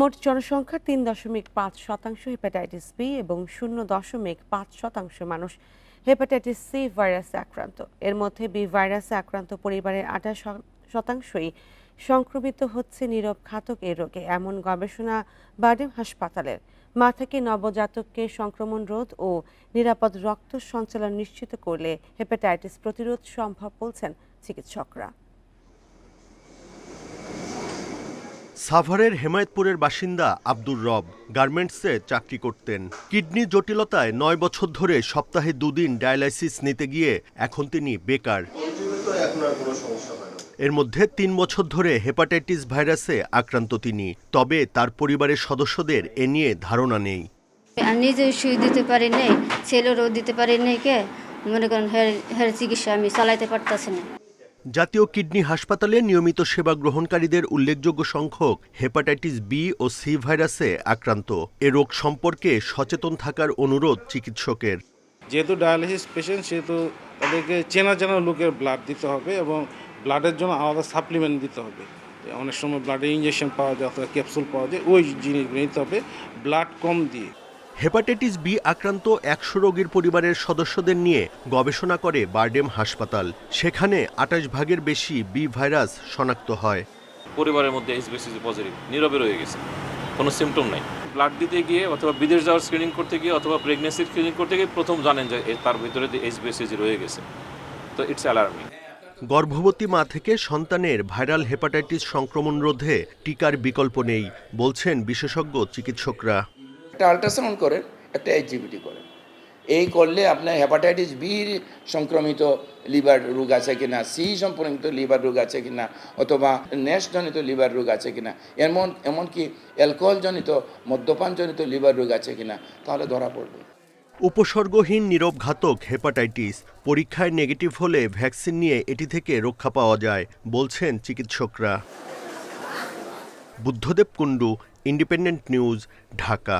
মোট জনসংখ্যার তিন দশমিক পাঁচ শতাংশ হেপাটাইটিস বি এবং শূন্য দশমিক পাঁচ শতাংশ মানুষ হেপাটাইটিস সি ভাইরাসে আক্রান্ত। এর মধ্যে বি ভাইরাসে আক্রান্ত পরিবারের আঠাশ শতাংশই সংক্রমিত হচ্ছে নীরব ঘাতক এ রোগে, এমন গবেষণা বার্ডেম হাসপাতালের। মা থেকে নবজাতককে সংক্রমণ রোধ ও নিরাপদ রক্ত সঞ্চালন নিশ্চিত করলে হেপাটাইটিস প্রতিরোধ সম্ভব বলছেন চিকিৎসকরা। সাভারের হেমায়তপুরের বাসিন্দা আব্দুর রব গার্মেন্টসে চাকরি করতেন। কিডনি জটিলতায় নয় বছর ধরে সপ্তাহে দুদিন ডায়ালাইসিস নিতে গিয়ে এখন তিনি বেকার। এর মধ্যে তিন বছর ধরে হেপাটাইটিস ভাইরাসে আক্রান্ত তিনি। তবে তার পরিবারের সদস্যদের এ নিয়ে ধারণা নেই। নিজে সুই দিতে পারি নাই ছেলেরও দিতে পারি নাই কে। মনে করেন হের চিকিৎসা আমি চালাইতে পারতাছি না। জাতীয় কিডনি হাসপাতালে নিয়মিত সেবা গ্রহণকারীদের উল্লেখযোগ্য সংখ্যক হেপাটাইটিস বি ও সি ভাইরাসে আক্রান্ত। এ রোগ সম্পর্কে সচেতন থাকার অনুরোধ চিকিৎসকের। যেহেতু ডায়ালিসিস পেশেন্ট, সেহেতু তাদেরকে চেনা চেনা লোকের ব্লাড দিতে হবে এবং ব্লাডের জন্য আলাদা সাপ্লিমেন্ট দিতে হবে। অনেক সময় ব্লাডে ইঞ্জেকশন পাওয়া যায় অথবা ক্যাপসুল পাওয়া যায়, ওই জিনিসগুলো নিতে হবে ব্লাড কম দিয়ে। হেপাটাইটিস বি আক্রান্ত একশো রোগীর পরিবারের সদস্যদের নিয়ে গবেষণা করে বারডেম হাসপাতাল। সেখানে আটাশ ভাগের বেশি বি ভাইরাস শনাক্ত হয়। পরিবারের মধ্যে এইচবিএসিজি পজিটিভ নীরবে রয়ে গেছে। কোনো সিমটম নাই। ব্লাড দিতে গিয়ে অথবা বিদেশ যাওয়ার স্ক্রিনিং করতে গিয়ে অথবা প্রেগনেন্সির স্ক্রিনিং করতে গিয়ে প্রথম জানেন যে তার ভিতরে এইচবিএসিজি রয়ে গেছে। তো ইটস অ্যালার্মিং গর্ভবতী মা থেকে সন্তানের ভাইরাল হেপাটাইটিস সংক্রমণ রোধে টিকার বিকল্প নেই বলছেন বিশেষজ্ঞ চিকিৎসকরা। একটা আল্ট্রাসাউন্ড করেন, একটা এইচজিবিটি করেন। এই করলে আপনার হেপাটাইটিস বির সংক্রমিত লিভার রোগ আছে কিনা সি সংক্রমিত লিভার রোগ আছে কিনা, অথবা ন্যাশজনিত লিভার রোগ আছে কিনা, এমন, এমনকি অ্যালকোহলজনিত মদ্যপানজনিত লিভার রোগ আছে কিনা, তাহলে ধরা পড়বে। উপসর্গহীন নীরব ঘাতক হেপাটাইটিস পরীক্ষায় নেগেটিভ হলে ভ্যাকসিন নিয়ে এটি থেকে রক্ষা পাওয়া যায়, বলছেন চিকিৎসকরা। Buddhadeb Kundu independent news Dhaka.